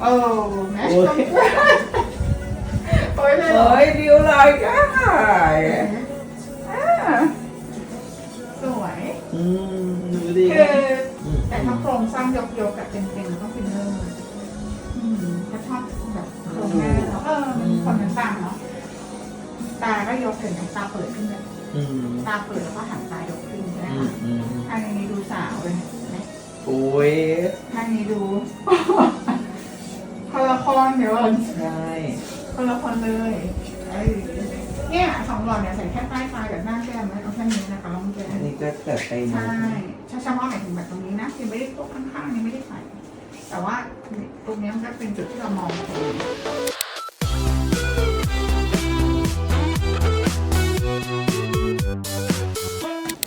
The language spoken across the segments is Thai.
โอ้แม่โอ้ยโอ้ยเลยเหรอ Ôi, điều lời cái này อ่าสวย Ừ, nữ đi คือ แต่ถ้าโครงสร้างยกๆกับเต็มๆต้องฟิลเลอร์อืมถ้าชอบแบบโครงหน้าเนาะเออมันคนมันต่างเนาะ ตาก็ยกเห็นไหมตาเปิดขึ้นเลย Ừ, ตาเปิดแล้วก็หันตายกขึ้นใช่ไหม ừ, คะ ừ. อันนี้ดูสาวเลยเห็นไหม Ôi, อันนี้ดูคนละ คนเดี๋ยวก่อน sai คนละคนเลยเอ้ยเนี่ยสองหลอดเนี่ยใส่แค่ใต้ตากับหน้าแก้มนะเอาแค่นี้นะคะลองแก้ม Anh có cả tay ใช่ này ถ้าเฉพาะหมายถึงแบบตรงนี้นะคือไม่ได้พวกข้างๆนี่ไม่ได้ใส่แต่ว่าตรงเนี้ยมันก็เป็นจุดที่เรามองตรงนี้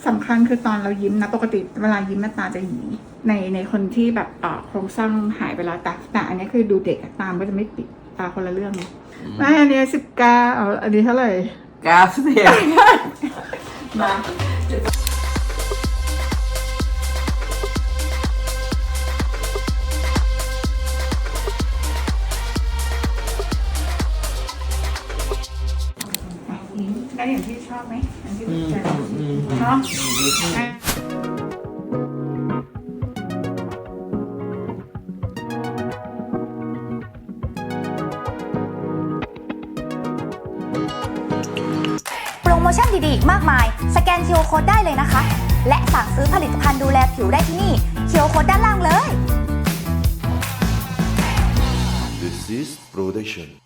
สำคัญคือตอนเรายิ้มนะปกติเวลายิ้มหน้าตาจะหยีในในคนที่แบบเอ่อโครงสร้างหายไปแล้วแต่แต่อันนี้คือดูเด็กอะตามนก็จะไม่ปิดตาคนละเรื่องเลยไม่อันนี้สิบเก้าอันนี้เท่าไหร่ Gas tiền มา ได้อย่างที่ชอบไหมอย่างที่ Ừ, ถูกใจ ừ, ừ, ừ. เนาะ Ừ, อะโปรโมชั่นดีๆอีกมากมาย สแกน QR Code ได้เลยนะคะ และสั่งซื้อผลิตภัณฑ์ดูแลผิวได้ที่นี่ QR Code ด้านล่างเลย This is Production.